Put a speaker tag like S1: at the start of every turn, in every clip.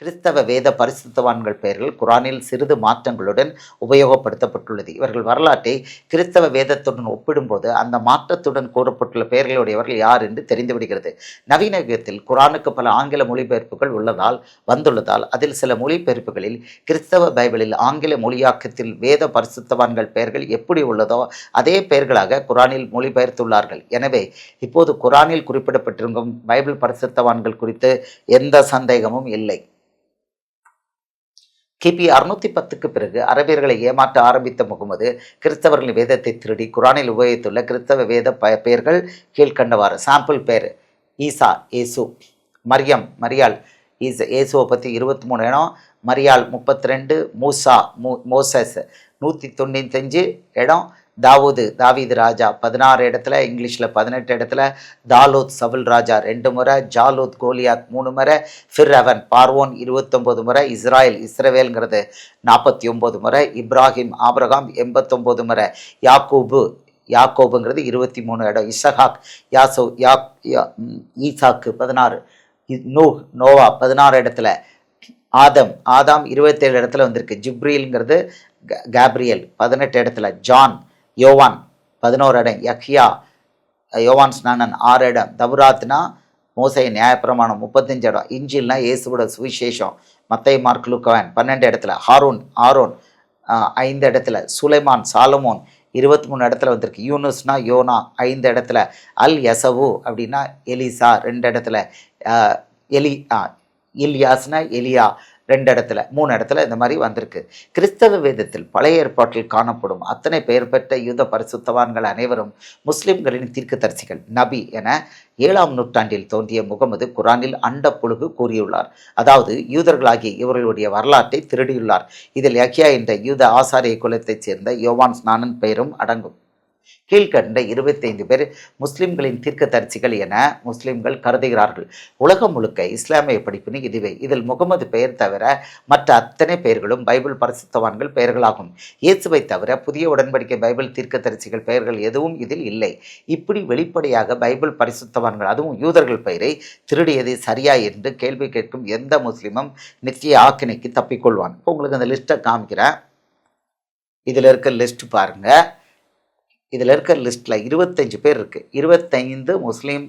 S1: கிறிஸ்தவ வேத பரிசுத்தவான்கள் பெயர்கள் குரானில் சிறிது மாற்றங்களுடன் உபயோகப்படுத்தப்பட்டுள்ளது. இவர்கள் வரலாற்றை கிறிஸ்தவ வேதத்துடன் ஒப்பிடும்போது அந்த மாற்றத்துடன் கூறப்பட்டுள்ள பெயர்களுடையவர்கள் யார் என்று தெரிந்துவிடுகிறது. நவீன யுகத்தில் குரானுக்கு பல ஆங்கில மொழிபெயர்ப்புகள் உள்ளதால் வந்துள்ளதால் அதில் சில மொழிபெயர்ப்புகளில் கிறிஸ்தவ பைபிளில் ஆங்கில மொழியாக்கத்தில் வேத பரிசுத்தவான்கள் பெயர்கள் எப்படி உள்ளதோ அதே பெயர்களாக குரானில் மொழிபெயர்த்துள்ளார்கள். எனவே இப்போது குரானில் குறிப்பிடப்பட்டிருக்கும் பைபிள் பரிசுத்தவான்கள் குறித்து எந்த சந்தேகமும் இல்லை. கிபி அறுநூத்தி பத்துக்கு பிறகு அரபியர்களை ஏமாற்ற ஆரம்பித்த முகமது கிறிஸ்தவர்களின் வேதத்தை திருடி குரானில் உபயோகித்துள்ள கிறிஸ்தவ வேத ப பெயர்கள் கீழ்கண்டவாறு சாம்பிள் பேர் ஈசா ஏசு மரியம் மரியாள். ஈச ஏசுவை பற்றி இருபத்தி மூணு இடம் மரியாள் முப்பத்தி ரெண்டு மூசா மூ மோசஸ் நூற்றி தொண்ணூத்தஞ்சு இடம் தாவூது தாவீது ராஜா பதினாறு இடத்துல இங்கிலீஷில் பதினெட்டு இடத்துல தாலூத் சவுல் ராஜா ரெண்டு முறை ஜாலூத் கோலியாத் மூணு முறை ஃபிர் அவன் பார்வோன் இருபத்தொம்போது முறை இஸ்ராயல் இஸ்ரவேல்ங்கிறது நாற்பத்தி ஒம்பது முறை இப்ராஹிம் ஆப்ரகாம் எண்பத்தொம்போது முறை யாக்கூபு யாக்கோபுங்கிறது இருபத்தி மூணு இடம் இசஹாக் யாசோ யா யா- ஈசாக்கு பதினாறு நூ நூஹ் நோவா பதினாறு இடத்துல ஆதம் ஆதாம் இருபத்தேழு இடத்துல வந்திருக்கு ஜிப்ரியல்ங்கிறது க- கேப்ரியல் பதினெட்டு இடத்துல ஜான் யோவான் பதினோரு இடம் யக்யா யோவான் ஸ்நானன் ஆறு இடம் தபுராத்னா மோசை நியாயப்பிரமாணம் முப்பத்தஞ்சு இடம் இஞ்சில்னா இயேசுவோட சுவிசேஷம் மத்தை மார்க் லுக்கவன் பன்னெண்டு இடத்துல ஹாரூன் ஆரோன் ஐந்து இடத்துல சுலைமான் சாலமோன் இருபத்தி மூணு இடத்துல வந்திருக்கு யூனுஸ்னா யோனா ஐந்து இடத்துல அல் யசவு அப்படின்னா எலிசா ரெண்டு இடத்துல எலி ஆ, இல்யாஸ்னா எலியா ரெண்டு இடத்துல மூணு இடத்துல இந்த மாதிரி வந்திருக்கு. கிறிஸ்தவ வேதத்தில் பழைய ஏற்பாட்டில் காணப்படும் அத்தனை பெயர் பெற்ற யூத பரிசுத்தவான்கள் அனைவரும் முஸ்லிம்களின் தீர்க்கதரிசிகள். நபி என ஏழாம் நூற்றாண்டில் தோன்றிய முகமது குரானில் அண்ட புழுகு கூறியுள்ளார். அதாவது யூதர்களாகிய இவர்களுடைய வரலாற்றை திருடியுள்ளார். இதில் யக்கியா என்ற யூத ஆசாரிய குலத்தைச் சேர்ந்த யோவான் ஸ்நானன் பெயரும் அடங்கும். கீழ்கண்ட இருபத்தைந்து பேர் முஸ்லிம்களின் தீர்க்கதரிசிகள் என முஸ்லிம்கள் கருதுகிறார்கள். உலகம் முழுக்க இஸ்லாமிய படிப்பினை இதுவே. இதில் முகமது பெயர் தவிர மற்ற அத்தனை பெயர்களும் பைபிள் பரிசுத்தவான்கள் பெயர்களாகும். இயேசுவை தவிர புதிய உடன்படிக்கை பைபிள் தீர்க்கதரிசிகள் பெயர்கள் எதுவும் இதில் இல்லை. இப்படி வெளிப்படையாக பைபிள் பரிசுத்தவான்கள் அதுவும் யூதர்கள் பெயரை திருடியது சரியா என்று கேள்வி கேட்கும் எந்த முஸ்லிமும் நித்திய ஆக்கினைக்கு தப்பிக்கொள்வான். இப்போ உங்களுக்கு அந்த லிஸ்ட்டை காமிக்கிறேன். இதில் இருக்க லிஸ்ட் பாருங்கள் இதில் இருக்க லிஸ்ட்டில் இருபத்தஞ்சு பேர் இருக்குது இருபத்தைந்து முஸ்லீம்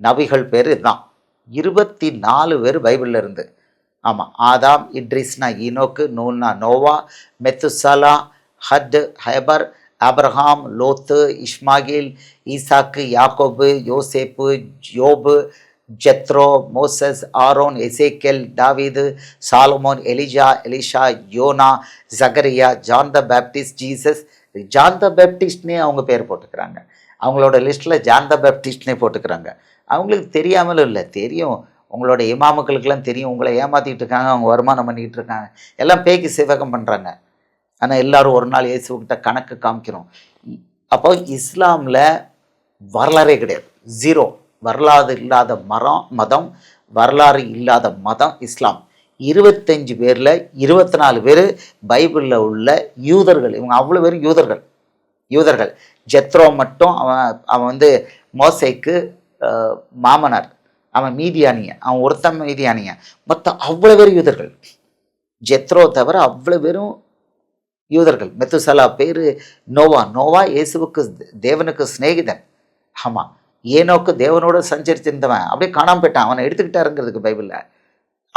S1: நபிகள் பேர் இதுதான். இருபத்தி நாலு பேர் பைபிளில் இருந்து. ஆமாம் ஆதாம் இட்ரிஸ்னா Enoch நூன்னா Noah Methuselah Hud Heber Abraham Lot Ishmael Isaac Jacob Joseph Job Jethro Moses Aaron Ezekiel David Solomon Elijah Elisha Jonah Zechariah John the Baptist Jesus John the பேப்டிஸ்ட்னே அவங்க பேர் போட்டுக்கிறாங்க. அவங்களோட லிஸ்ட்டில் ஜான் த பேப்டிஸ்ட்னே போட்டுக்கிறாங்க. அவங்களுக்கு தெரியாமலும் இல்லை தெரியும். உங்களோட இமாமுக்களுக்கெல்லாம் தெரியும். உங்களை ஏமாற்றிட்டு இருக்காங்க அவங்க வருமானம் பண்ணிக்கிட்டு இருக்காங்க. எல்லாம் பேக்கி சேவகம் பண்ணுறாங்க ஆனால் எல்லோரும் ஒரு நாள் இயேசுக்கிட்ட கணக்கு காமிக்கிறோம். அப்போ இஸ்லாமில் வரலாறே கிடையாது. ஜீரோ வரலாறு இல்லாத மரம் மதம் வரலாறு இல்லாத மதம் இஸ்லாம். இருபத்தஞ்சு பேரில் இருபத்தி நாலு பேர் பைபிளில் உள்ள யூதர்கள். இவங்க அவ்வளோ பேர் யூதர்கள். யூதர்கள். ஜெத்ரோ மட்டும் அவன் அவன் வந்து மோசைக்கு மாமனார். அவன் மீதியானியன் அவன் ஒருத்தன் மீதியானியன் மொத்தம் அவ்வளோ பேர் யூதர்கள். ஜெத்ரோ தவிர அவ்வளோ பேரும் யூதர்கள். மெத்துசலா பேர் நோவா. நோவா இயேசுவுக்கு தேவனுக்கு சிநேகிதன். ஆமாம் ஏனோக்கு தேவனோட சஞ்சரிச்சிருந்தவன் அப்படியே காணாம போயிட்டான். அவனை எடுத்துக்கிட்டாருங்கிறதுக்கு பைபிளில்.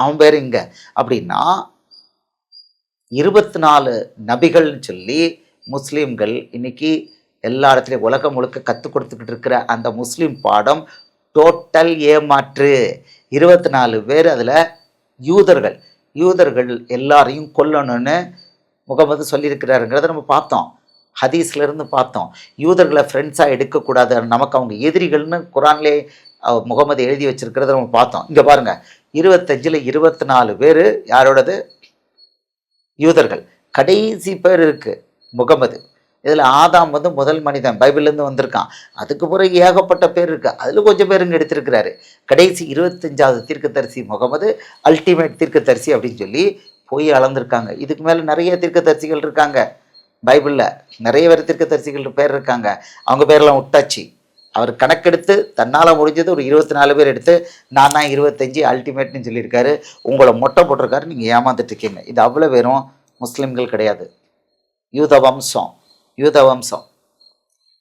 S1: அவன் பேர் இங்க அப்படின்னா இருபத்தி நாலு நபிகள்னு சொல்லி முஸ்லீம்கள் இன்னைக்கு எல்லா இடத்துலையும் உலகம் முழுக்க கற்றுக் கொடுத்துக்கிட்டு இருக்கிற அந்த முஸ்லீம் பாடம் டோட்டல் ஏமாற்று. இருபத்தி நாலு பேர் அதில் யூதர்கள். யூதர்கள் எல்லாரையும் கொல்லணும்னு முகமது சொல்லியிருக்கிறாருங்கிறத நம்ம பார்த்தோம். ஹதீஸ்லேருந்து பார்த்தோம். யூதர்களை ஃப்ரெண்ட்ஸாக எடுக்கக்கூடாது. நமக்கு அவங்க எதிரிகள்னு குரான்லே முகமது எழுதி வச்சிருக்கிறத நம்ம பார்த்தோம். இங்கே பாருங்கள் இருபத்தஞ்சில் இருபத்தி நாலு பேர் யாரோடது? யூதர்கள். கடைசி பேர் இருக்குது முகமது. இதில் ஆதாம் வந்து முதல் மனிதன் பைபிள்லேருந்து வந்திருக்கான். அதுக்கு பிறகு ஏகப்பட்ட பேர் இருக்குது அதில் கொஞ்சம் பேருங்க எடுத்திருக்கிறாரு. கடைசி இருபத்தஞ்சாவது தீர்க்கதரிசி முகமது அல்டிமேட் தீர்க்கதரிசி அப்படின்னு சொல்லி போய் அளந்திருக்காங்க. இதுக்கு மேலே நிறைய தீர்க்கதரிசிகள் இருக்காங்க. பைபிளில் நிறைய பேர் தீர்க்கதரிசிகள் பேர் இருக்காங்க. அவங்க பேரெல்லாம் விட்டாச்சு அவர் கணக்கெடுத்து தன்னால் முடிஞ்சது ஒரு இருபத்தி நாலு பேர் எடுத்து நான் தான் இருபத்தஞ்சி அல்டிமேட்னு சொல்லியிருக்காரு. உங்களை மொட்டை போட்டிருக்காரு நீங்கள் ஏமாந்துட்டுருக்கீங்க இது அவ்வளோ வெறும் முஸ்லீம்கள் கிடையாது. யூத வம்சம் யூத வம்சம்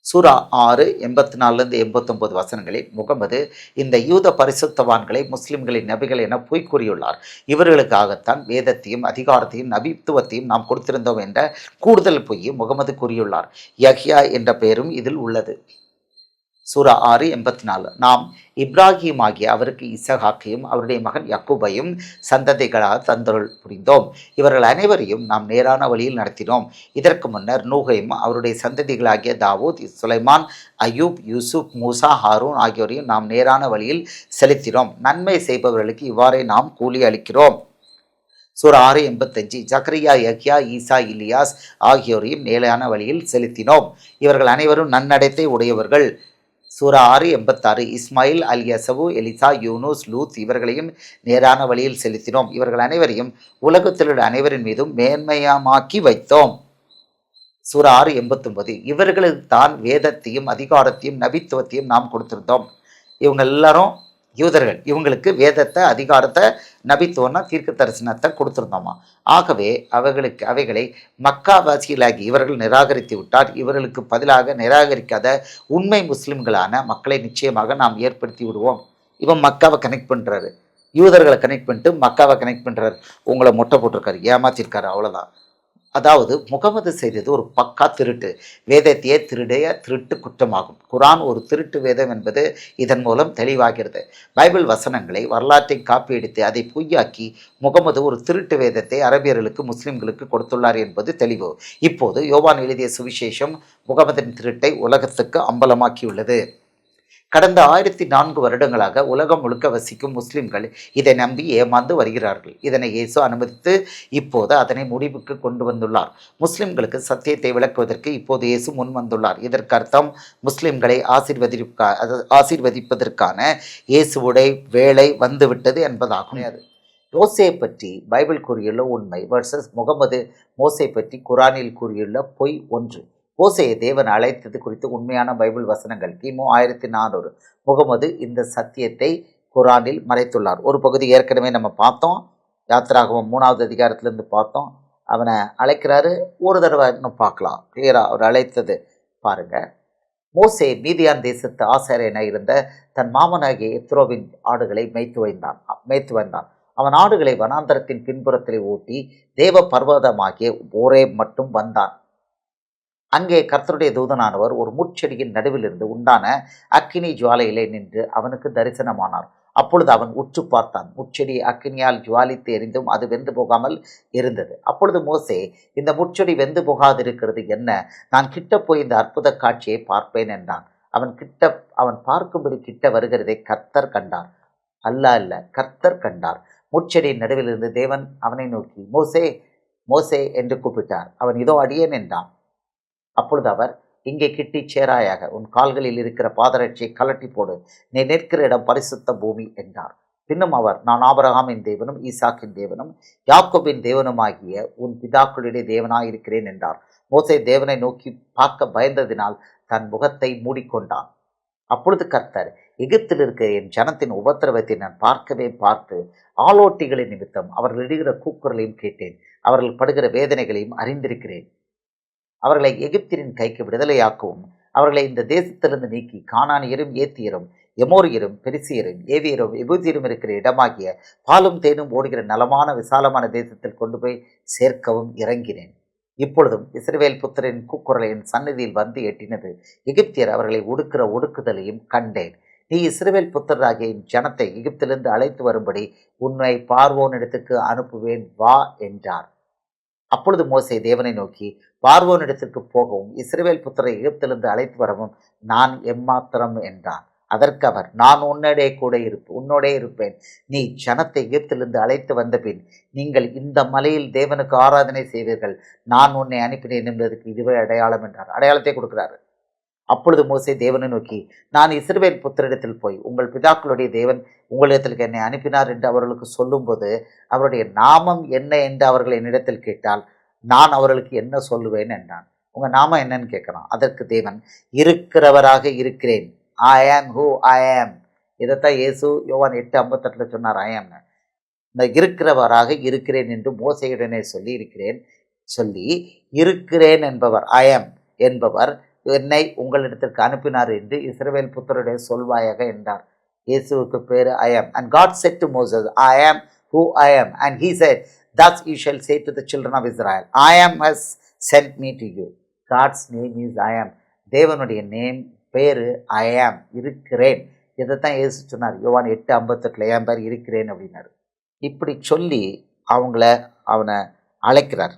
S1: சூரா ஆறு எண்பத்தி நாலுலேருந்து எண்பத்தொம்பது வசனங்களில் முகமது இந்த யூத பரிசுத்தவான்களை முஸ்லிம்களின் நபிகள் என பொய் கூறியுள்ளார். இவர்களுக்காகத்தான் வேதத்தையும் அதிகாரத்தையும் நபித்துவத்தையும் நாம் கொடுத்திருந்தோம் என்ற கூடுதல் பொய்யை முகமது கூறியுள்ளார். யஹ்யா என்ற பெயரும் இதில் உள்ளது. சூரா ஆறு எண்பத்தி நாலு நாம் இப்ராஹிம் ஆகிய அவருக்கு இசஹாக்கையும் அவருடைய மகன் யக்குபையும் சந்ததிகளாக தந்தருள் புரிந்தோம். இவர்கள் அனைவரையும் நாம் நேரான வழியில் நடத்தினோம். இதற்கு முன்னர் நூகையும் அவருடைய சந்ததிகளாகிய தாவூத் சுலைமான் அயூப் யூசுப் மூசா ஹாரூன் ஆகியோரையும் நாம் நேரான வழியில் செலுத்தினோம். நன்மை செய்பவர்களுக்கு இவ்வாறே நாம் கூலி அளிக்கிறோம். சூரா ஆறு எண்பத்தஞ்சு. ஜக்ரியா யக்யா ஈசா இலியாஸ் ஆகியோரையும் நேரான வழியில் செலுத்தினோம். இவர்கள் அனைவரும் நன்னடத்தை உடையவர்கள். சூரா ஆறு எண்பத்தாறு. Ismail Al Yasa Elisha Yunus Lut இவர்களையும் நேரான வழியில் செலுத்தினோம். இவர்கள் அனைவரையும் உலகத்தில் உள்ள அனைவரின் மீதும் மேன்மையமாக்கி வைத்தோம். சூரா ஆறு எண்பத்தொன்பது. இவர்களுக்கு தான் வேதத்தையும் அதிகாரத்தையும் நபித்துவத்தையும் நாம் கொடுத்திருந்தோம். இவங்க எல்லாரும் யூதர்கள் இவங்களுக்கு வேதத்தை அதிகாரத்தை நபித்துவம்னா தீர்க்க தரிசனத்தை கொடுத்துருந்தோமா? ஆகவே அவர்களுக்கு அவைகளை மக்காவாசிகளாகி இவர்கள் நிராகரித்து விட்டார். இவர்களுக்கு பதிலாக நிராகரிக்காத உண்மை முஸ்லிம்களான மக்களை நிச்சயமாக நாம் ஏற்படுத்தி விடுவோம். இவன் மக்காவை கனெக்ட் பண்ணுறாரு யூதர்களை கனெக்ட் பண்ணிட்டு மக்காவை கனெக்ட் பண்ணுறாரு உங்களை மொட்டை போட்டிருக்காரு. ஏமாத்திருக்காரு. அவ்வளோதான் அதாவது முகமது செய்தது ஒரு பக்கா திருட்டு. வேதத்தையே திருடைய திருட்டு குற்றமாகும். குரான் ஒரு திருட்டு வேதம் என்பது இதன் மூலம் தெளிவாகிறது. பைபிள் வசனங்களை வரலாற்றை காப்பியடித்து அதை பொய்யாக்கி முகமது ஒரு திருட்டு வேதத்தை அரபியர்களுக்கு முஸ்லிம்களுக்கு கொடுத்துள்ளார் என்பது தெளிவு. இப்போது யோவான் எழுதிய சுவிசேஷம் முகமதின் திருட்டை உலகத்துக்கு அம்பலமாக்கியுள்ளது. கடந்த ஆயிரத்தி நான்கு வருடங்களாக உலகம் முழுக்க வசிக்கும் முஸ்லிம்கள் இதை நம்பி ஏமாந்து வருகிறார்கள். இதனை இயேசு அனுமதித்து இப்போது அதனை முடிவுக்கு கொண்டு வந்துள்ளார். முஸ்லிம்களுக்கு சத்தியத்தை விளக்குவதற்கு இப்போது இயேசு முன் வந்துள்ளார். இதற்கு அர்த்தம் முஸ்லிம்களை ஆசிர்வதிப்பா ஆசிர்வதிப்பதற்கான இயேசுவுடைய வேலை வந்துவிட்டது என்பதாகும். அது மோசே பற்றி பைபிள் கூறியுள்ள உண்மை வர்சஸ் முகமது மோசை பற்றி குரானில் கூறியுள்ள பொய் ஒன்று. ஓசையை தேவன் அழைத்தது குறித்து உண்மையான பைபிள் வசனங்கள். கிமு ஆயிரத்தி நானூறு. முகமது இந்த சத்தியத்தை குரானில் மறைத்துள்ளார். ஒரு பகுதி ஏற்கனவே நம்ம பார்த்தோம். யாத்திராகவும் மூணாவது அதிகாரத்திலேருந்து பார்த்தோம். அவனை அழைக்கிறாரு. ஒரு தடவை இன்னும் பார்க்கலாம். கிளியராக அவர் அழைத்தது பாருங்கள் மோசே மீதியான் தேசத்து ஆசாரியனாக இருந்த தன் மாமனாகிய எத்ரோவின் ஆடுகளை மேய்த்து வைந்தான். மேய்த்து வந்தான். அவன் ஆடுகளை வனாந்தரத்தின் பின்புறத்திலே ஓட்டி தேவ பர்வதமாகிய ஓரே மட்டும் வந்தான். அங்கே கர்த்தருடைய தூதனானவர் ஒரு முட்செடியின் நடுவிலிருந்து உண்டான அக்கினி ஜுவாலையிலே நின்று அவனுக்கு தரிசனமானார். அப்பொழுது அவன் உற்று பார்த்தான். முட்செடி அக்கினியால் ஜுவாலித்து எரிந்தும் அது வெந்து போகாமல் இருந்தது. அப்பொழுது மோசே இந்த முட்செடி வெந்து போகாதிருக்கிறது என்ன? நான் கிட்ட போய் இந்த அற்புத காட்சியை பார்ப்பேன் என்றான். அவன் கிட்ட அவன் பார்க்கும்படி கிட்ட வருகிறதை கர்த்தர் கண்டார். அல்ல அல்ல கர்த்தர் கண்டார். முட்செடியின் நடுவிலிருந்து தேவன் அவனை நோக்கி மோசே மோசே என்று கூப்பிட்டார். அவன் இதோ அடியேன் என்றான். அப்பொழுது அவர் இங்கே கிட்டி சேராயாக உன் கால்களில் இருக்கிற பாதரட்சியை கலட்டி போடு நீ நிற்கிற இடம் பரிசுத்த பூமி என்றார். பின்னும் அவர் நான் ஆபரகாமின் தேவனும் ஈசாக்கின் தேவனும் யாக்கோபின் தேவனுமாகிய உன் பிதாக்களுடைய தேவனாயிருக்கிறேன் என்றார். மோசே தேவனை நோக்கி பார்க்க பயந்ததினால் தன் முகத்தை மூடிக்கொண்டான். அப்பொழுது கர்த்தர் எகிப்தில் இருக்கிற என் ஜனத்தின் உபத்திரவத்தை நான் பார்க்கவே பார்த்து ஆலோட்டிகளின் நிமித்தம் அவர்கள் இடுகிற கூக்குரலையும் கேட்டேன். அவர்கள் படுகிற வேதனைகளையும் அறிந்திருக்கிறேன். அவர்களை எகிப்தியரின் கைக்கு விடுதலையாக்கவும் அவர்களை இந்த தேசத்திலிருந்து நீக்கி கானானியரும் ஏத்தியரும் எமோரியரும் பெரிசியரும் ஏவியரும் எபூதியரும் இருக்கிற இடமாகிய பாலும் தேனும் ஓடுகிற நலமான விசாலமான தேசத்தில் கொண்டு போய் சேர்க்கவும் இறங்கினேன். இப்பொழுதும் இஸ்ரேல் புத்திரின் கூக்குரலையின் சந்நிதியில் வந்து எட்டினது எகிப்தியர் அவர்களை ஒடுக்கிற ஒடுக்குதலையும் கண்டேன். நீ இஸ்ரேல் புத்திரராகிய ஜனத்தை எகிப்திலிருந்து அழைத்து வரும்படி உன்னை பார்வோனிடத்துக்கு அனுப்புவேன் வா என்றார். அப்பொழுது மோசை தேவனை நோக்கி பார்வோனிடத்திற்கு போகவும் இஸ்ரேல் புத்திரை எகிப்திலிருந்து அழைத்து வரவும் நான் எம்மாத்திரம் என்றான். அதற்கு அவர் நான் உன்னோடே கூட இருப்பேன் உன்னோடே இருப்பேன். நீ ஜனத்தை எகிப்திலிருந்து அழைத்து வந்த பின் நீங்கள் இந்த மலையில் தேவனுக்கு ஆராதனை செய்வீர்கள். நான் உன்னை அனுப்பினேன் என்பதற்கு இதுவே அடையாளம் என்றார். அடையாளத்தை கொடுக்கிறாரு. அப்பொழுது மோசே தேவனை நோக்கி நான் இஸ்ரவேல் புத்திரிடத்தில் போய் உங்கள் பிதாக்களுடைய தேவன் உங்களிடத்திற்கு என்னை அனுப்பினார் என்று அவர்களுக்கு சொல்லும்போது அவருடைய நாமம் என்ன என்று அவர்கள் என்னிடத்தில் கேட்டால் நான் அவர்களுக்கு என்ன சொல்லுவேன் என்றான். உங்கள் நாமம் என்னன்னு கேட்கணும். அதற்கு தேவன் இருக்கிறவராக இருக்கிறேன். ஐ ஆம் ஹூ ஐ ஆம் இதைத்தான் இயேசு யோவான் எட்டு ஐம்பத்தெட்டில் சொன்னார் ஐ ஆம்னு நான் இருக்கிறவராக இருக்கிறேன் என்று மோசையுடனே சொல்லி இருக்கிறேன் சொல்லி இருக்கிறேன் என்பவர் ஐ ஆம் என்பவர் என்னை உங்களிடத்திற்கு அனுப்பினார் என்று இஸ்ரவேல் புத்தருடைய சொல்வாயாக என்றார். இயேசுவுக்கு பேர் I am and God said to Moses I am who I am and he said thus you shall say to the children of Israel I am has sent me to you God's name is I am தேவனுடைய name பேரு ஐ ஆம் இருக்கிறேன். இதைத்தான் ஏசு சொன்னார். யோவான் எட்டு ஐம்பத்தெட்டில் ஏன் பேர் இருக்கிறேன் அப்படின்னாரு. இப்படி சொல்லி அவங்கள அவனை அழைக்கிறார்.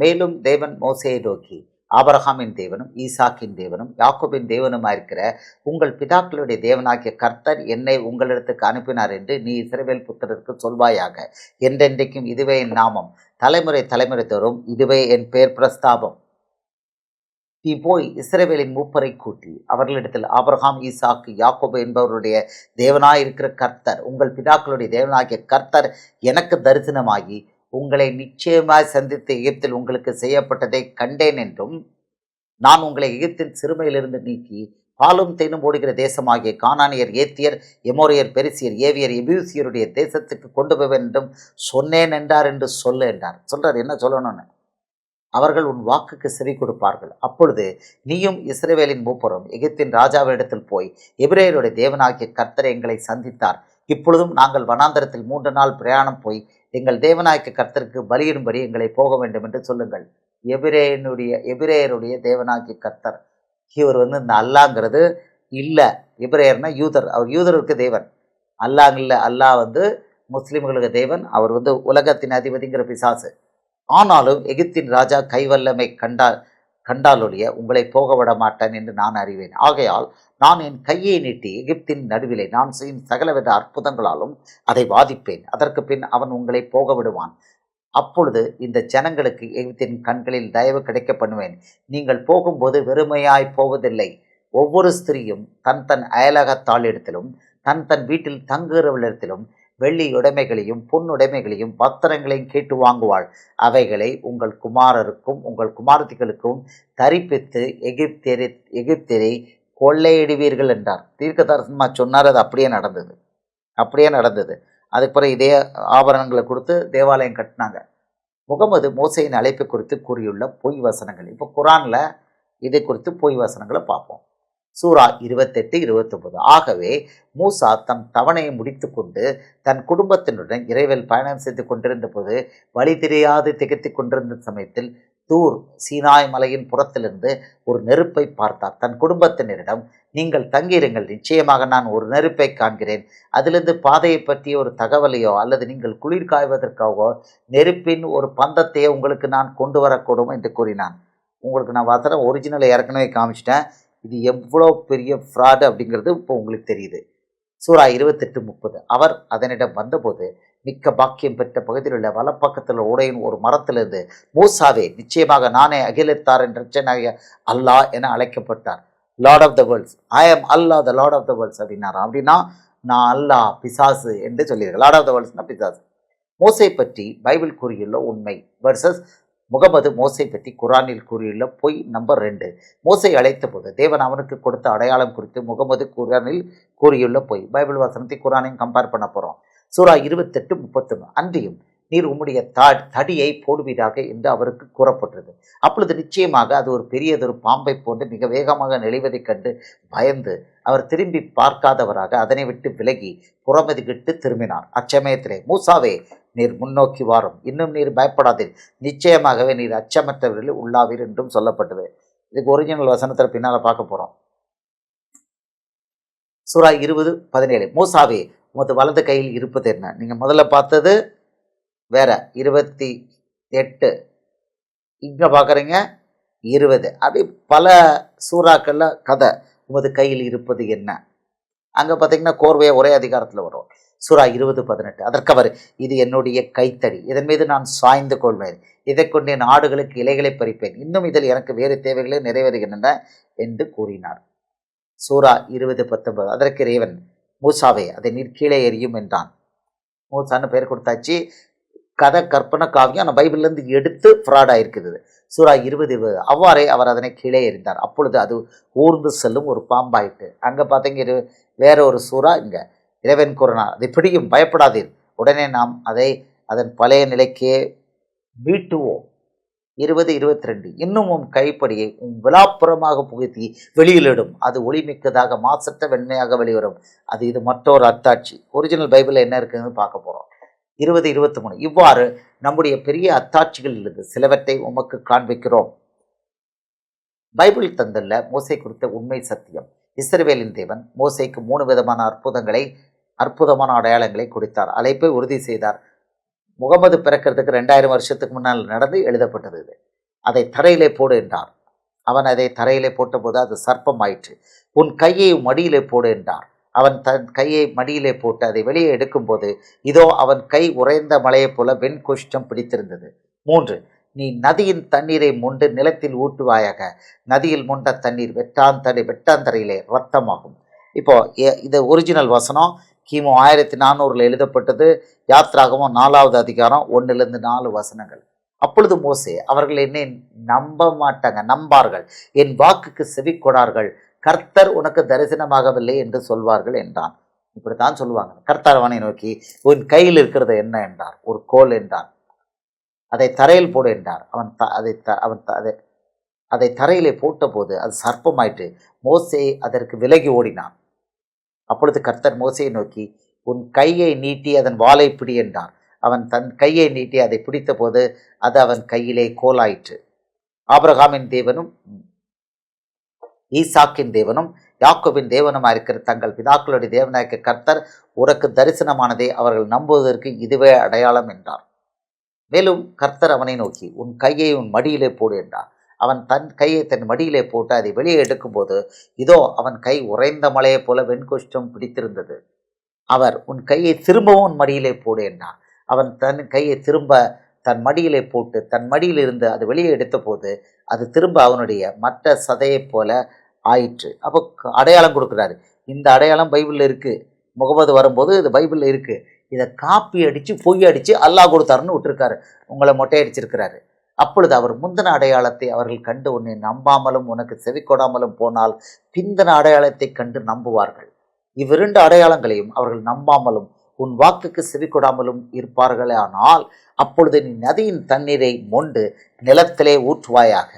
S1: மேலும் தேவன் மோசையை நோக்கி ஆபரகாமின் தேவனும் ஈசாக்கின் தேவனும் யாக்கோபின் தேவனுமா இருக்கிற உங்கள் பிதாக்களுடைய தேவனாகிய கர்த்தர் என்னை உங்களிடத்துக்கு அனுப்பினார் என்று நீ இஸ்ரவேல் புத்தருக்கு சொல்வாயாக. என்றென்றைக்கும் இதுவே என் நாமம். தலைமுறை தலைமுறை தோறும் இதுவே என் பெயர் பிரஸ்தாபம். நீ போய் இஸ்ரவேலின் மூப்பரை கூட்டி அவர்களிடத்தில் ஆபரகாம் ஈசாக்கு யாக்கோபு என்பவருடைய தேவனாயிருக்கிற கர்த்தர் உங்கள் பிதாக்களுடைய தேவனாகிய கர்த்தர் எனக்கு தரிசனமாகி உங்களை நிச்சயமாய் சந்தித்த எகிப்தில் உங்களுக்கு செய்யப்பட்டதை கண்டேன் என்றும் நான் உங்களை எகிப்தின் சிறுமையிலிருந்து நீக்கி பாலும் தேனும் ஓடுகிற தேசமாகிய கானானியர் ஏத்தியர் எமோரியர் பெரிசியர் ஏவியர் எபியூசியருடைய தேசத்துக்கு கொண்டு போவேன் என்றும் சொன்னேன் என்றார் என்று சொல்ல என்றார். சொல்றார் என்ன சொல்லணும்னு? அவர்கள் உன் வாக்குக்கு செவி கொடுப்பார்கள். அப்பொழுது நீயும் இஸ்ரேவேலின் மூப்பரும் எகிப்தின் ராஜாவிடத்தில் போய் எபிரேயருடைய தேவனாகிய கர்த்தரை எங்களை சந்தித்தார். இப்பொழுதும் நாங்கள் வனாந்தரத்தில் மூன்று நாள் பிரயாணம் போய் எங்கள் தேவநாயக்க கர்த்தருக்கு பலியிடும்படி எங்களை போக வேண்டும் என்று சொல்லுங்கள். எபிரேயனுடைய எபிரேயருடைய தேவநாயக்கி கர்த்தர். இவர் வந்து இந்த அல்லாங்கிறது இல்லை. எபிரேயர்னா யூதர். அவர் யூதருக்கு தேவன். அல்லாங் இல்லை. அல்லாஹ் வந்து முஸ்லீம்களுக்கு தேவன். அவர் வந்து உலகத்தின் அதிபதிங்கிற பிசாசு. ஆனாலும் எகிப்தின் ராஜா கைவல்லமை கண்டால் கண்டாலொழிய உங்களை போக விட மாட்டேன் என்று நான் அறிவேன். ஆகையால் நான் என் கையை நீட்டி எகிப்தின் நடுவிலே நான் செய்யும் சகலவித அற்புதங்களாலும் அதை வாதிப்பேன். அதற்கு பின் அவன் உங்களை போக விடுவான் அப்பொழுது இந்த ஜனங்களுக்கு எகிப்தின் கண்களில் தயவு கிடைக்க பண்ணுவேன். நீங்கள் போகும்போது வெறுமையாய் போவதில்லை. ஒவ்வொரு ஸ்திரீயும் தன் தன் அயலகத்தாளிடத்திலும் தன் தன் வீட்டில் தங்குகிறவளிடத்திலும் வெள்ளி உடைமைகளையும் பொன்னுடைமைகளையும் பத்திரங்களையும் கேட்டு வாங்குவாள். அவைகளை உங்கள் குமாரருக்கும் உங்கள் குமாரத்திகளுக்கும் தரிப்பித்து எகிப்தியரை எகிப்தியரை கொள்ளையிடுவீர்கள் என்றார். தீர்க்கதரிசனமாக சொன்னார் அது அப்படியே நடந்தது. அப்படியே நடந்தது. அதுக்கப்புறம் பிறகு இதே ஆபரணங்களை கொடுத்து தேவாலயம் கட்டினாங்க. முகமது மோசையின் அழைப்பு குறித்து கூறியுள்ள பொய் வசனங்கள். இப்போ குரானில் இதை குறித்து பொய் வசனங்களை பார்ப்போம். சூரா இருபத்தெட்டு இருபத்தொம்பது. ஆகவே மூசா தம் தவணையை முடித்து கொண்டு தன் குடும்பத்தினுடன் இறைவில் பயணம் செய்து கொண்டிருந்த போது வழி தெரியாது திகைத்து கொண்டிருந்த சமயத்தில் தூர் சீனாய் மலையின் புறத்திலிருந்து ஒரு நெருப்பை பார்த்தார். தன் குடும்பத்தினரிடம் நீங்கள் தங்கியிருங்கள் நிச்சயமாக நான் ஒரு நெருப்பை காண்கிறேன். அதிலிருந்து பாதையை பற்றிய ஒரு தகவலையோ அல்லது நீங்கள் குளிர் காய்வதற்காகவோ நெருப்பின் ஒரு பந்தத்தையோ உங்களுக்கு நான் கொண்டு வரக்கூடும் என்று கூறினான். உங்களுக்கு நான் வசனம் ஒரிஜினலை ஏற்கனவே காமிச்சிட்டேன். இது எவ்வளோ பெரிய ஃப்ராடு அப்படிங்கிறது இப்போ உங்களுக்கு தெரியுது. சூரா இருபத்தெட்டு முப்பது. அவர் அதனிடம் வந்தபோது மிக்க பாக்கியம் பெற்ற பகுதியில் உள்ள வலப்பக்கத்தில் உடையின் ஒரு மரத்திலிருந்து மூசாவே நிச்சயமாக நானே அகிலத்தார் என்ற ரச்சனாகிய அல்லாஹ் என அழைக்கப்பட்டார். Lord of the worlds I am Allah the lord of the worlds அப்படின்னார்? அப்படின்னா நான் அல்லாஹ் பிசாசு என்று சொல்லியிருக்கேன் லார்ட் ஆஃப் த வேர்ல்ட்ஸ்னா பிசாசு. மோசை பற்றி பைபிள் கூறியுள்ள உண்மை வர்சஸ் முகமது மோசை பற்றி குரானில் கூறியுள்ள பொய் நம்பர் ரெண்டு. மோசை அழைத்த போது தேவன் அவனுக்கு கொடுத்த அடையாளம் குறித்து முகமது குரானில் கூறியுள்ள பொய். பைபிள் வசனத்தை குரானையும் கம்பேர் பண்ண போகிறோம் சூரா இருபத்தெட்டு முப்பத்தொன்று அன்றியும் நீர் உம்முடைய தா தடியை போடுவீராக என்று அவருக்கு கூறப்பட்டது. அப்பொழுது நிச்சயமாக அது ஒரு பெரியதொரு பாம்பை போன்று மிக வேகமாக நெளிவதைக் கண்டு பயந்து அவர் திரும்பி பார்க்காதவராக அதனை விட்டு விலகி புறமதிக்கிட்டு திரும்பினார். அச்சமயத்திலே மூசாவே நீர் முன்னோக்கி வாரும். இன்னும் நீர் பயப்படாதீர். நிச்சயமாகவே நீர் அச்சமற்றவர்களில் உள்ளாவீர் என்றும் சொல்லப்பட்டது. இதுக்கு ஒரிஜினல் வசனத்தில் பின்னால் பார்க்க போகிறோம் சூரா இருபது பதினேழு. மூசாவே உமது வலது கையில் இருப்பது என்ன? நீங்கள் முதல்ல பார்த்தது வேற. இருபத்தி எட்டு. இங்கே பார்க்குறீங்க இருபது. அப்படி பல சூறாக்களில் கதை உமது கையில் இருப்பது என்ன? அங்கே பார்த்தீங்கன்னா கோர்வையை ஒரே அதிகாரத்தில் வரும் சூறா இருபது பதினெட்டு. அதற்கவர் இது என்னுடைய கைத்தடி. இதன் மீது நான் சாய்ந்து கொள்வேன். இதை கொண்டு என் ஆடுகளுக்கு இலைகளை பறிப்பேன். இன்னும் இதில் எனக்கு வேறு தேவைகளே நிறைவேறுகின்றன என்று கூறினார். சூரா இருபது பத்தொன்பது. அதற்கு இறைவன் மூசாவே அதை நீர் கீழே எறியும் என்றான். மூசான்னு பெயர் கொடுத்தாச்சு. கதை கற்பனை காவியம் ஆனால் பைபிள்லேருந்து எடுத்து ஃப்ராடாக இருக்குது சூறா இருபது அவ்வாறே அவர் அதனை கீழே எறிந்தார். அப்பொழுது அது ஊர்ந்து செல்லும் ஒரு பாம்பாயிட்டு அங்கே பார்த்தீங்க வேற ஒரு சூறா இங்கே. இறைவன் கூறினார் அதை பிடியும் பயப்படாதீர். உடனே நாம் அதை அதன் பழைய நிலைக்கே மீட்டுவோம். இருபது இருபத்தி ரெண்டு இன்னும் உன் கைப்படியை உன் விழாப்புறமாக புகுத்தி வெளியிலிடும். அது ஒளிமிக்கதாக மாசற்ற வெண்மையாக வெளிவரும். அது இது மற்றொரு அத்தாட்சி. ஒரிஜினல் பைபிளில் என்ன இருக்குன்னு பார்க்க போகிறோம் இருபது இருபத்தி மூணு இவ்வாறு நம்முடைய பெரிய அத்தாட்சிகளில் இருந்து சிலவற்றை உமக்கு காண்பிக்கிறோம். பைபிள் தந்துள்ள மோசை குறித்த உண்மை சத்தியம். இஸ்ரவேலின் தேவன் மோசைக்கு மூணு விதமான அற்புதங்களை அற்புதமான அடையாளங்களை கொடுத்தார். அழைப்பை உறுதி செய்தார். முகமது பிறக்கிறதுக்கு ரெண்டாயிரம் வருஷத்துக்கு முன்னால் நடந்து எழுதப்பட்டது இது. அதை தரையிலே போடு என்றார். அவன் அதை தரையிலே போட்டபோது அது சர்ப்பம் ஆயிற்று உன் கையை மடியிலே போடு என்றார். அவன் தன் கையை மடியிலே போட்டு அதை வெளியே எடுக்கும்போது இதோ அவன் கை உறைந்த மலையைப் போல வெண் குஷ்டம் பிடித்திருந்தது. மூன்று நீ நதியின் தண்ணீரை மொண்டு நிலத்தில் ஊட்டுவாயாக. நதியில் மொண்ட தண்ணீர் வெட்டாந்தடை வெட்டாந்தரையிலே ரத்தமாகும். இப்போ இது ஒரிஜினல் வசனம். கிமு ஆயிரத்தி நானூறில் எழுதப்பட்டது யாத்ராகமும் நாலாவது அதிகாரம் ஒன்றிலிருந்து நாலு வசனங்கள். அப்பொழுது மோசே அவர்கள் என்னை நம்ப மாட்டாங்க நம்பார்கள். என் வாக்குக்கு செவி கொடார்கள். கர்த்தர் உனக்கு தரிசனமாகவில்லை என்று சொல்வார்கள் என்றான். இப்படித்தான் சொல்லுவாங்க. கர்த்தர் அவனை நோக்கி உன் கையில் இருக்கிறது என்ன? என்றார். ஒரு கோல் என்றான் அதை தரையில் போடு என்றார். அவன் த அதை த அவன் த அதை அதை தரையிலே போட்டபோது அது சர்ப்பமாயிட்டு மோசே அதற்கு விலகி ஓடினான். அப்பொழுது கர்த்தர் மோசையை நோக்கி உன் கையை நீட்டி அதன் வாளை பிடி என்றார் அவன் தன் கையை நீட்டி அதை பிடித்தபோது அது அவன் கையிலே கோலாயிற்று. ஆபிரகாமின் தேவனும் ஈசாக்கின் தேவனும் யாக்கோபின் தேவனுமா இருக்கிற தங்கள் பிதாக்களுடைய தேவனாய்க்க கர்த்தர் உனக்கு தரிசனமானதை அவர்கள் நம்புவதற்கு இதுவே அடையாளம் என்றார். மேலும் கர்த்தர் அவனை நோக்கி உன் கையை உன் மடியிலே போடு என்றார். அவன் தன் கையை தன் மடியிலே போட்டு அதை வெளியே எடுக்கும்போது இதோ அவன் கை உறைந்த மலையைப் போல வெண்குஷ்டம் பிடித்திருந்தது. அவர் உன் கையை திரும்பவும் உன் மடியிலே போடு என்றார் அவன் தன் கையை திரும்ப தன் மடியிலே போட்டு தன் மடியிலிருந்து அது வெளியே எடுத்தபோது அது திரும்ப அவனுடைய மற்ற சதையைப் போல ஆயிற்று. அப்போ அடையாளம் கொடுக்குறாரு. இந்த அடையாளம் பைபிளில் இருக்குது முகமது வரும்போது இது பைபிளில் இருக்குது இதை காப்பி அடித்து பொய் அடித்து அல்லாஹ் கொடுத்தாருன்னு விட்டுருக்காரு. உங்களை மொட்டை அடிச்சிருக்கிறாரு. அப்பொழுது அவர் முந்தின அடையாளத்தை அவர்கள் கண்டு உன்னை நம்பாமலும் உனக்கு செவி கொடாமலும் போனால் பிந்தின அடையாளத்தை கண்டு நம்புவார்கள். இவ்விரண்டு அடையாளங்களையும் அவர்கள் நம்பாமலும் உன் வாக்குக்கு செவி கொடாமலும் இருப்பார்களே ஆனால் அப்பொழுது நீ நதியின் தண்ணீரை மொண்டு நிலத்திலே ஊற்றுவாயாக.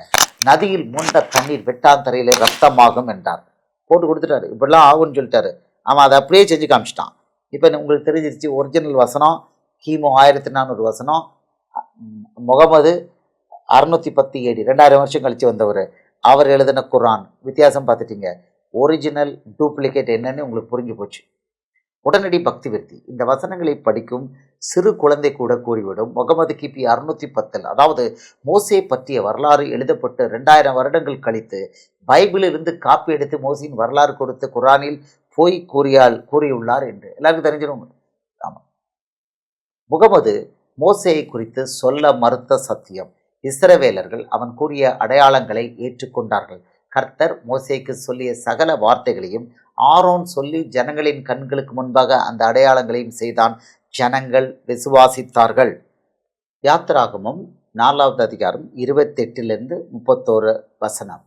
S1: நதியில் மொண்ட தண்ணீர் வெட்டாந்தரையிலே ரத்தமாகும் என்றார். போட்டு கொடுத்துட்டாரு. இப்படிலாம் ஆகும்னு சொல்லிட்டாரு. அவன் அதை அப்படியே செஞ்சு காமிச்சிட்டான். இப்போ உங்களுக்கு தெரிஞ்சிருச்சு ஒரிஜினல் வசனம் கிமு ஆயிரத்தி நானூறு வசனம் முகமது அறுநூத்தி பத்து ஏடி ரெண்டாயிரம் வருஷம் கழித்து வந்தவர். அவர் எழுதின குரான் வித்தியாசம் பார்த்துட்டீங்க. ஒரிஜினல் டூப்ளிகேட் என்னன்னு உங்களுக்கு புரிஞ்சு போச்சு. உடனடி பக்தி விருத்தி. இந்த வசனங்களை படிக்கும் சிறு குழந்தை கூட கூறிவிடும். முகமது கிபி அறுநூத்தி பத்தில் அதாவது மோசே பற்றிய வரலாறு எழுதப்பட்டு ரெண்டாயிரம் வருடங்கள் கழித்து பைபிளிலிருந்து காப்பி எடுத்து மோசியின் வரலாறு கொடுத்து குரானில் போய் கூறியால் கூறியுள்ளார் என்று. எல்லாருக்கும் தெரிஞ்சிடும் ஆமாம் முகமது மோசையை குறித்து சொல்ல மறுத்த சத்தியம். இஸ்ரவேலர்கள் அவன் கூறிய அடையாளங்களை ஏற்றுக்கொண்டார்கள். கர்த்தர் மோசேக்கு சொல்லிய சகல வார்த்தைகளையும் ஆரோன் சொல்லி ஜனங்களின் கண்களுக்கு முன்பாக அந்த அடையாளங்களையும் செய்தான். ஜனங்கள் விசுவாசித்தார்கள். யாத்திராகமும் நாலாவது அதிகாரம் இருபத்தெட்டிலிருந்து முப்பத்தோரு வசனம்.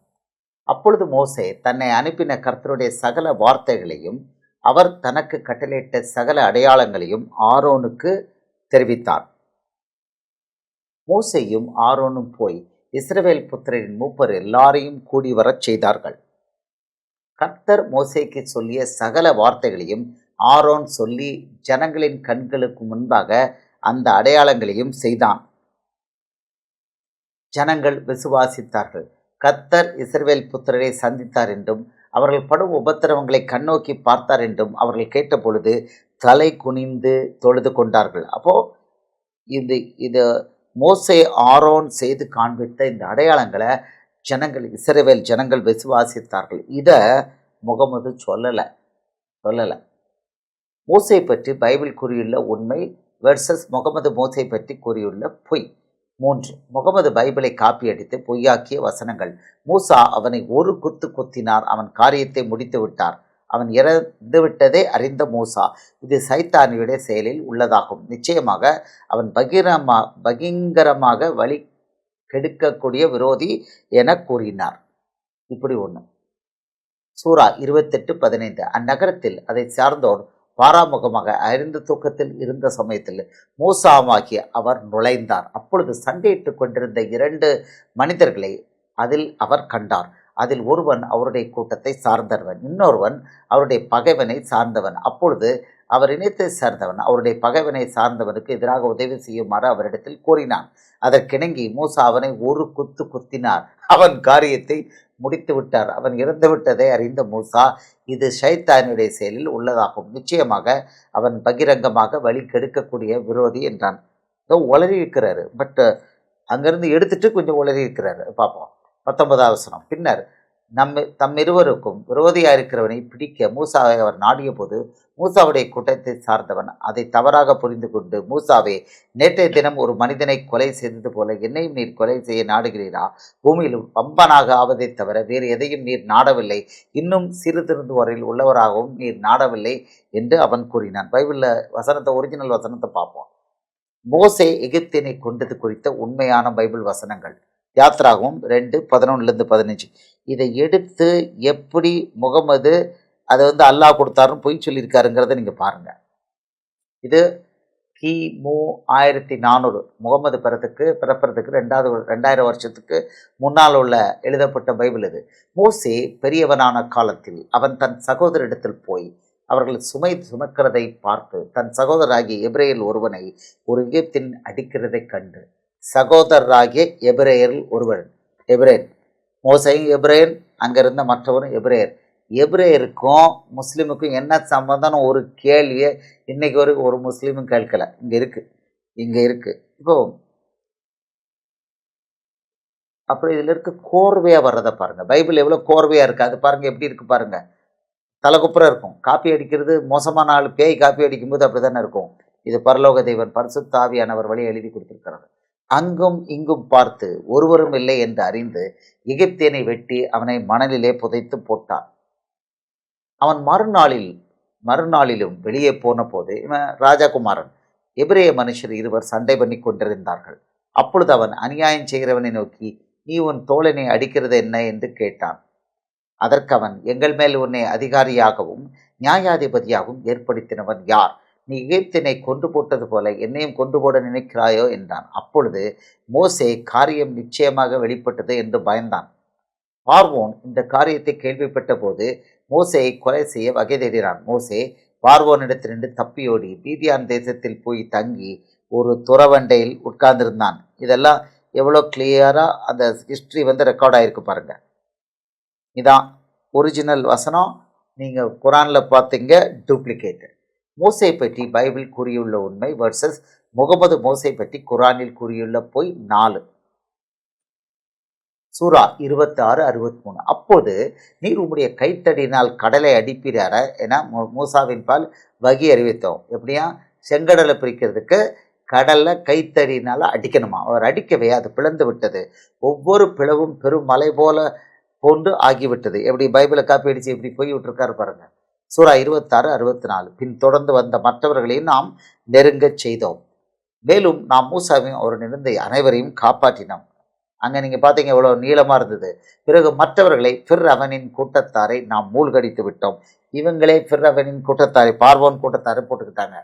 S1: அப்பொழுது மோசே தன்னை அனுப்பின கர்த்தருடைய சகல வார்த்தைகளையும் அவர் தனக்கு கட்டளையிட்ட சகல அடையாளங்களையும் ஆரோனுக்கு தெரிவித்தார் மோசையும் ஆரோனும் போய் இஸ்ரவேல் புத்திரரின் மூப்பர் எல்லாரையும் கூடி வரச் செய்தார்கள். கர்த்தர் மோசைக்கு சொல்லிய சகல வார்த்தைகளையும் ஆரோன் சொல்லி ஜனங்களின் கண்களுக்கு முன்பாக அந்த அடையாளங்களையும் செய்தான். ஜனங்கள் விசுவாசித்தார்கள். கர்த்தர் இஸ்ரவேல் புத்திரரை சந்தித்தார் என்றும் அவர்கள் படும் உபத்திரவங்களை கண்ணோக்கி பார்த்தார் என்றும் அவர்கள் கேட்டபொழுது தலை குனிந்து தொழுது கொண்டார்கள். அப்போ இது இது மோசே ஆரோன் செய்து காண்பித்த இந்த அடையாளங்களை ஜனங்கள் இஸ்ரவேல் ஜனங்கள் விசுவாசித்தார்கள். இதை முகமது சொல்லலை சொல்லலை. மோசை பற்றி பைபிள் கூறியுள்ள உண்மை வெர்சஸ் முகமது மோசை பற்றி கூறியுள்ள பொய். மூன்று முகமது பைபிளை காப்பியடித்து பொய்யாக்கிய வசனங்கள். மூசா அவனை ஒரு குத்து குத்தினார் அவன் காரியத்தை முடித்து விட்டார். அவன் இறந்து விட்டதை அறிந்த மூசா இது சைத்தானியுடைய செயலில் உள்ளதாகும். நிச்சயமாக அவன் பகிரமா பகிங்கரமாக வழி கெடுக்கக்கூடிய விரோதி என கூறினார். இப்படி ஒன்று சூரா இருபத்தெட்டு பதினைந்து. அந்நகரத்தில் அதை சார்ந்தோர் பாராமுகமாக அறிந்த தூக்கத்தில் இருந்த சமயத்தில் மூசாமாகி அவர் நுழைந்தார். அப்பொழுது சண்டையிட்டுக் கொண்டிருந்த இரண்டு மனிதர்களை அதில் அவர் கண்டார். அதில் ஒருவன் அவருடைய கூட்டத்தை சார்ந்தவன் இன்னொருவன் அவருடைய பகைவனை சார்ந்தவன். அப்பொழுது அவர் இணைத்தை சார்ந்தவன் அவருடைய பகைவனை சார்ந்தவனுக்கு எதிராக உதவி செய்யுமாறு அவரிடத்தில் கூறினான். அதற்கிணங்கி மூசா அவனை ஒரு குத்து குத்தினார். அவன் காரியத்தை முடித்து விட்டார். அவன் இறந்து விட்டதை அறிந்த மூசா இது ஷைத்தானுடைய செயலில் உள்ளதாகும். நிச்சயமாக அவன் பகிரங்கமாக வழி கெடுக்கக்கூடிய விரோதி என்றான். ஏதோ உளறி இருக்கிறாரு பட் அங்கேருந்து எடுத்துட்டு கொஞ்சம் உளறி இருக்கிறாரு பார்ப்போம். பத்தொன்பதாவது வசனம். பின்னர் நம்ம தம்மிருவருக்கும் விரோதியாக இருக்கிறவனை பிடிக்க மூசாவை அவர் நாடிய போது மூசாவுடைய கூட்டத்தை சார்ந்தவன் அதை தவறாக புரிந்து கொண்டு மூசாவே நேற்றைய தினம் ஒரு மனிதனை கொலை செய்தது போல என்னையும் நீர் கொலை செய்ய நாடுகிறீரா? பூமியிலும் பம்பனாக ஆவதை தவிர வேறு எதையும் நீர் நாடவில்லை. இன்னும் சிறு திருந்து வரையில் உள்ளவராகவும் நீர் நாடவில்லை என்று அவன் கூறினான். பைபிளில் வசனத்தை ஒரிஜினல் வசனத்தை பார்ப்போம். மோசே எகிப்தினை கொண்டது குறித்த உண்மையான பைபிள் வசனங்கள். யாத்ராகவும் ரெண்டு பதினொன்றுலேருந்து பதினஞ்சு. இதை எடுத்து எப்படி முகமது அதை வந்து அல்லாஹ் கொடுத்தாருன்னு பொய் சொல்லியிருக்காருங்கிறத நீங்கள் பாருங்கள் இது கிமு ஆயிரத்தி நானூறு. முகமது பிறத்துக்கு பிறப்பறதுக்கு ரெண்டாவது ரெண்டாயிரம் வருஷத்துக்கு முன்னால் உள்ள எழுதப்பட்ட பைபிள் இது. மோசே பெரியவனான காலத்தில் அவன் தன் சகோதரிடத்தில் போய் அவர்கள் சுமை சுமக்கிறதை பார்த்து தன் சகோதராகிய எபிரேயர் ஒருவனை ஒரு எகிப்தின் அடிக்கிறதை கண்டு சகோதரராகிய எபிரேயரில் ஒருவர் எபிரேன் மோசையும் எபிரேன் அங்கே இருந்த மற்றவரும் எபிரேயர். எபிரேயருக்கும் முஸ்லீமுக்கும் என்ன சம்பந்தம்னு ஒரு கேள்வியை இன்றைக்கி ஒரு ஒரு முஸ்லீமும் கேட்கல. இங்கே இருக்குது இங்கே இருக்குது இப்போ அப்புறம் இதில் இருக்க கோர்வையாக வர்றதை பாருங்கள் பைபிள் எவ்வளோ கோர்வையாக இருக்குது அது பாருங்கள் எப்படி இருக்குது பாருங்கள் தலைக்குப்புறம் இருக்கும். காப்பி அடிக்கிறது மோசமான ஆள் பேய் காப்பி அடிக்கும்போது அப்படி தானே இருக்கும். இது பரலோக தெய்வன் பரிசுத்தாவியானவர் வழி எழுதி கொடுத்துருக்கிறது. அங்கும் இங்கும் பார்த்து ஒருவரும் இல்லை என்று அறிந்து எகிப்தியனை வெட்டி அவனை மணலிலே புதைத்து போட்டான். அவன் மறுநாளில் மறுநாளிலும் வெளியே போன போது இவன் ராஜகுமாரன் எபிரேய மனுஷர் இருவர் சண்டை பண்ணி கொண்டிருந்தார்கள். அப்பொழுது அவன் அநியாயம் செய்கிறவனை நோக்கி நீ உன் தோழனை அடிக்கிறது என்ன? என்று கேட்டான். அதற்கு அவன் எங்கள் மேல் உன்னை அதிகாரியாகவும் நியாயாதிபதியாகவும் ஏற்படுத்தினவன் யார்? நீ எகிப்தினை கொண்டு போட்டது போல என்னையும் கொண்டு போட நினைக்கிறாயோ என்றான். அப்பொழுது மோசே காரியம் நிச்சயமாக வெளிப்பட்டது என்று பயந்தான். பார்வோன் இந்த காரியத்தை கேள்விப்பட்ட போது மோசையை கொலை செய்ய வகை தேடினான் மோசே பார்வோனிடத்திலிருந்து தப்பியோடி பீதியான் தேசத்தில் போய் தங்கி ஒரு துறவண்டையில் உட்கார்ந்திருந்தான். இதெல்லாம் எவ்வளோ கிளியராக அந்த ஹிஸ்ட்ரி வந்து ரெக்கார்ட் ஆகிருக்கு பாருங்க. இதான் ஒரிஜினல் வசனம். நீங்கள் குரானில் பார்த்தீங்க டூப்ளிகேட்டு மோசை பற்றி பைபிள் கூறியுள்ள உண்மை வர்சஸ் முகமது மோசை பற்றி குரானில் கூறியுள்ள பொய் நாலு. சூரா இருபத்தாறு அறுபத்தி மூணு அப்போது நீர் உம்முடைய கைத்தடினால் கடலை அடிப்பிறார என மூசாவின் பால் வகி அறிவித்தோம். எப்படியா? செங்கடலை பிரிக்கிறதுக்கு கடலை கைத்தடினால் அடிக்கணுமா? அவர் அடிக்கவே அது பிளந்து விட்டது. ஒவ்வொரு பிளவும் பெரும் மலை போல போன்று ஆகிவிட்டது. எப்படி? பைபிளை காப்பி அடித்து எப்படி போய் விட்டுருக்காரு பாருங்கள் சூரா இருபத்தாறு அறுபத்தி நாலு பின் தொடர்ந்து வந்த மற்றவர்களையும் நாம் நெருங்கச் செய்தோம். மேலும் நாம் மூசாவையும் அவருடன் அனைவரையும் காப்பாற்றினோம். அங்கே நீங்கள் பார்த்தீங்க எவ்வளோ நீளமாக இருந்தது. பிறகு மற்றவர்களை பிர் அவனின் கூட்டத்தாரை நாம் மூழ்கடித்து விட்டோம். இவங்களே பிர் அவனின் கூட்டத்தாரை பார்வோன் கூட்டத்தாரை போட்டுக்கிட்டாங்க.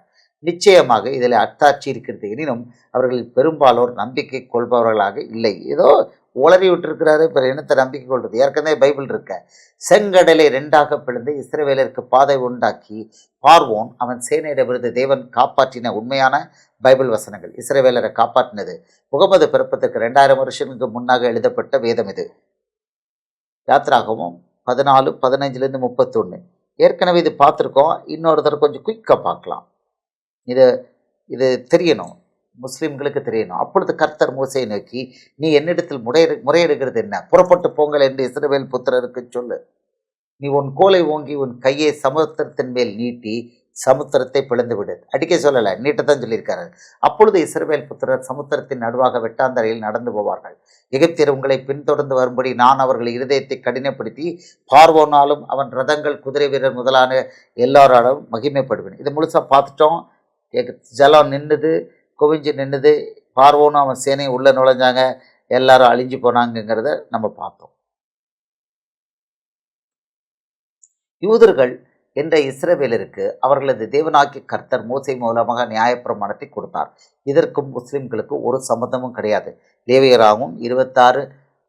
S1: நிச்சயமாக இதில் அத்தாட்சி இருக்கிறது. எனினும் அவர்களில் பெரும்பாலோர் நம்பிக்கை கொள்பவர்களாக இல்லை. ஏதோ உளறி விட்டுருக்கிறாரு இப்போ இனத்தை நம்பிக்கை கொள்வது ஏற்கனவே பைபிள் இருக்க செங்கடலை ரெண்டாக பிளந்து இஸ்ரேவேலருக்கு பாதை உண்டாக்கி பார்வோன் அவன் சேனையிடமிருந்து தேவன் காப்பாற்றின உண்மையான பைபிள் வசனங்கள் இஸ்ரேவேலரை காப்பாற்றினது. முகமது பிறப்பதற்கு ரெண்டாயிரம் வருஷங்களுக்கு முன்னாக எழுதப்பட்ட வேதம் இது. யாத்ராகவும் பதினாலு பதினஞ்சுலேருந்து முப்பத்தொன்று ஏற்கனவே இது பார்த்துருக்கோம் இன்னொரு தடவை கொஞ்சம் குயிக்காக பார்க்கலாம். இது இது தெரியணும். முஸ்லீம்களுக்கு தெரியணும் அப்பொழுது கர்த்தர் மூசையை நோக்கி நீ என்னிடத்தில் முறையிடு முறையிடுகிறது என்ன? புறப்பட்டு போங்கள் என்று இஸ்ரவேல் புத்திரருக்கு சொல்லு. நீ உன் கோலை ஓங்கி உன் கையை சமுத்திரத்தின் மேல் நீட்டி சமுத்திரத்தை பிளந்து விடு அடிக்க சொல்லலை நீட்டத்தான் சொல்லியிருக்காரு. அப்பொழுது இஸ்ரவேல் புத்திரர் சமுத்திரத்தின் நடுவாக வெட்டாந்தரையில் நடந்து போவார்கள். எகிப்தியர் உங்களை பின்தொடர்ந்து வரும்படி நான் அவர்கள் இருதயத்தை கடினப்படுத்தி பார்வோனாலும் அவன் ரதங்கள் குதிரை வீரர் முதலான எல்லாராலும் மகிமைப்படுவேன். இதை முழுசாக பார்த்துட்டோம். எக- ஜலம் நின்றுது குவிஞ்சு நின்றுது பார்வோனும் அவன் சேனையும் உள்ளே நுழைஞ்சாங்க எல்லாரும் அழிஞ்சு போனாங்கங்கிறத நம்ம பார்த்தோம். யூதர்கள் என்ற இஸ்ரவேலருக்கு அவர்களது தேவனாக்கி கர்த்தர் மூசை மூலமாக நியாயப்பிரமாணத்தை கொடுத்தார். இதற்கும் முஸ்லிம்களுக்கு ஒரு சம்மந்தமும் கிடையாது. லேவியராகவும் இருபத்தாறு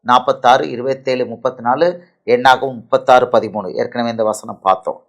S1: நாற்பத்தாறு இருபத்தேழு முப்பத்தி நாலு எண்ணாகவும் முப்பத்தாறு பதிமூணு. ஏற்கனவே இந்த வசனம் பார்த்தோம்.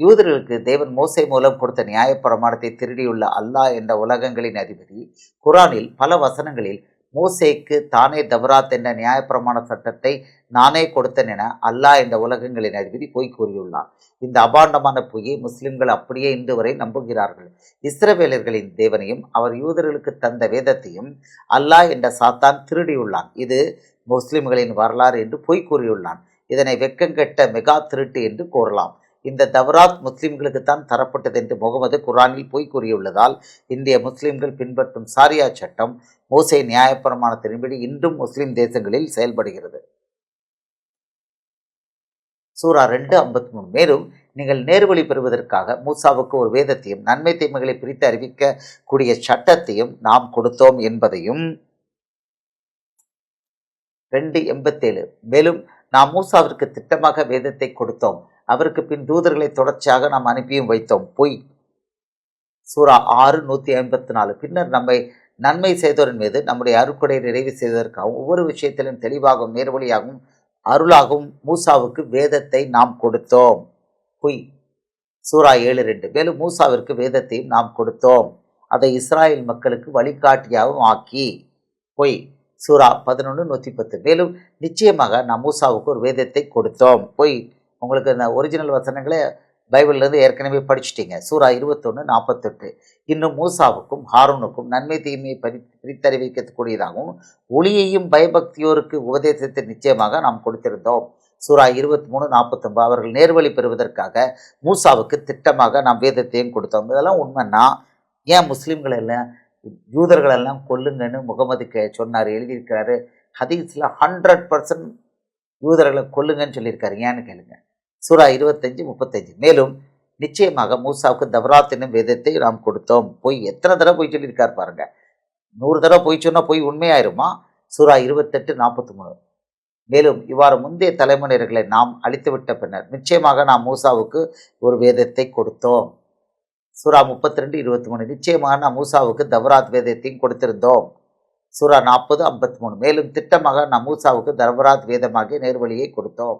S1: யூதர்களுக்கு தேவன் மோசை மூலம் கொடுத்த நியாயப்பிரமாணத்தை திருடியுள்ள அல்லாஹ் என்ற உலகங்களின் அதிபதி குரானில் பல வசனங்களில் மோசேக்கு தானே தவராத் என்ற நியாயப்பிரமாண சட்டத்தை நானே கொடுத்தேன் என அல்லாஹ் என்ற உலகங்களின் அதிபதி பொய் கூறியுள்ளார். இந்த அபாண்டமான பொய்யை முஸ்லிம்கள் அப்படியே இன்று வரை நம்புகிறார்கள். இஸ்ரவேலர்களின் தேவனையும் அவர் யூதர்களுக்கு தந்த வேதத்தையும் அல்லாஹ் என்ற சாத்தான் திருடியுள்ளான். இது முஸ்லிம்களின் வரலாறு என்று பொய் கூறியுள்ளான். இதனை வெட்கங்கெட்ட மெகா திருட்டு என்று கூறலாம். இந்த தவராத் முஸ்லிம்களுக்கு தான் தரப்பட்டது என்று முகமது குரானில் பொய் கூறியுள்ளதால் இந்திய முஸ்லிம்கள் பின்பற்றும் சாரியா சட்டம் மோசே நியாயப்பிரமாணத்தின்படி இன்றும் முஸ்லிம் தேசங்களில் செயல்படுகிறது. சூரா ரெண்டு ஐம்பத்தி மூணு. மேலும் நீங்கள் நேர்வழி பெறுவதற்காக மூசாவுக்கு ஒரு வேதத்தையும் நன்மை தீமைகளை பிரித்து அறிவிக்கக்கூடிய சட்டத்தையும் நாம் கொடுத்தோம் என்பதையும் ரெண்டு எண்பத்தேழு. மேலும் நாம் மூசாவிற்கு திட்டமாக வேதத்தை கொடுத்தோம். அவருக்கு பின் தூதர்களை தொடர்ச்சியாக நாம் அனுப்பியும் வைத்தோம். பொய். சூரா ஆறு நூற்றி ஐம்பத்தி நாலு பின்னர் நம்மை நன்மை செய்தோரின் மீது நம்முடைய அருக்குடை நிறைவு செய்வதற்காகவும் ஒவ்வொரு விஷயத்திலும் தெளிவாகவும் நேர்வழியாகவும் அருளாகவும் மூசாவுக்கு வேதத்தை நாம் கொடுத்தோம். பொய். சூரா ஏழு ரெண்டு. மேலும் மூசாவிற்கு வேதத்தையும் நாம் கொடுத்தோம். அதை இஸ்ராயேல் மக்களுக்கு வழிகாட்டியாகவும் ஆக்கி. பொய். சூரா பதினொன்று நூற்றி பத்து. மேலும் நிச்சயமாக நாம் மூசாவுக்கு ஒரு வேதத்தை கொடுத்தோம். பொய். உங்களுக்கு இந்த ஒரிஜினல் வசனங்களே பைபிள்லேருந்து ஏற்கனவே படிச்சுட்டீங்க. சூரா இருபத்தொன்று நாற்பத்தெட்டு இன்னும் மூசாவுக்கும் ஹாரூனுக்கும் நன்மை தீமையை பரி பிரித்தறிவிக்கக்கூடியதாகவும் ஒளியையும் பயபக்தியோருக்கு உபதேசத்தை நிச்சயமாக நாம் கொடுத்திருந்தோம். சூரா இருபத்தி மூணு நாற்பத்தொம்பது அவர்கள் நேர்வழி பெறுவதற்காக மூசாவுக்கு திட்டமாக நாம் வேதத்தையும் கொடுத்தோம். இதெல்லாம் உண்மைன்னா ஏன் முஸ்லீம்கள் எல்லாம் யூதர்கள் எல்லாம் கொல்லுங்கன்னு முகமது கே சொன்னார் எழுதியிருக்கிறாரு. ஹதீஸில் ஹண்ட்ரட் பர்சன்ட் யூதர்களை கொல்லுங்கன்னு சொல்லியிருக்காரு. ஏன்னு கேளுங்க. சூரா இருபத்தஞ்சு முப்பத்தஞ்சு. மேலும் நிச்சயமாக மூசாவுக்கு தவராத் என்னும் வேதத்தை நாம் கொடுத்தோம். போய் எத்தனை தடவை போய் சொல்லியிருக்கார் பாருங்க. நூறு தடவை போய் சொன்னால் போய் உண்மையாயிருமா? சூரா இருபத்தெட்டு நாற்பத்தி மூணு மேலும் இவ்வாறு முந்தைய தலைமுறையர்களை நாம் அழித்துவிட்ட பின்னர் நிச்சயமாக நாம் மூசாவுக்கு ஒரு வேதத்தை கொடுத்தோம். சூரா முப்பத்தி ரெண்டு இருபத்தி மூணு நிச்சயமாக நாம் மூசாவுக்கு தவராத் வேதத்தையும் கொடுத்திருந்தோம். சூரா நாற்பது ஐம்பத்தி மூணு மேலும் திட்டமாக நாம் மூசாவுக்கு தவராத் வேதமாகிய நேர்வழியை கொடுத்தோம்.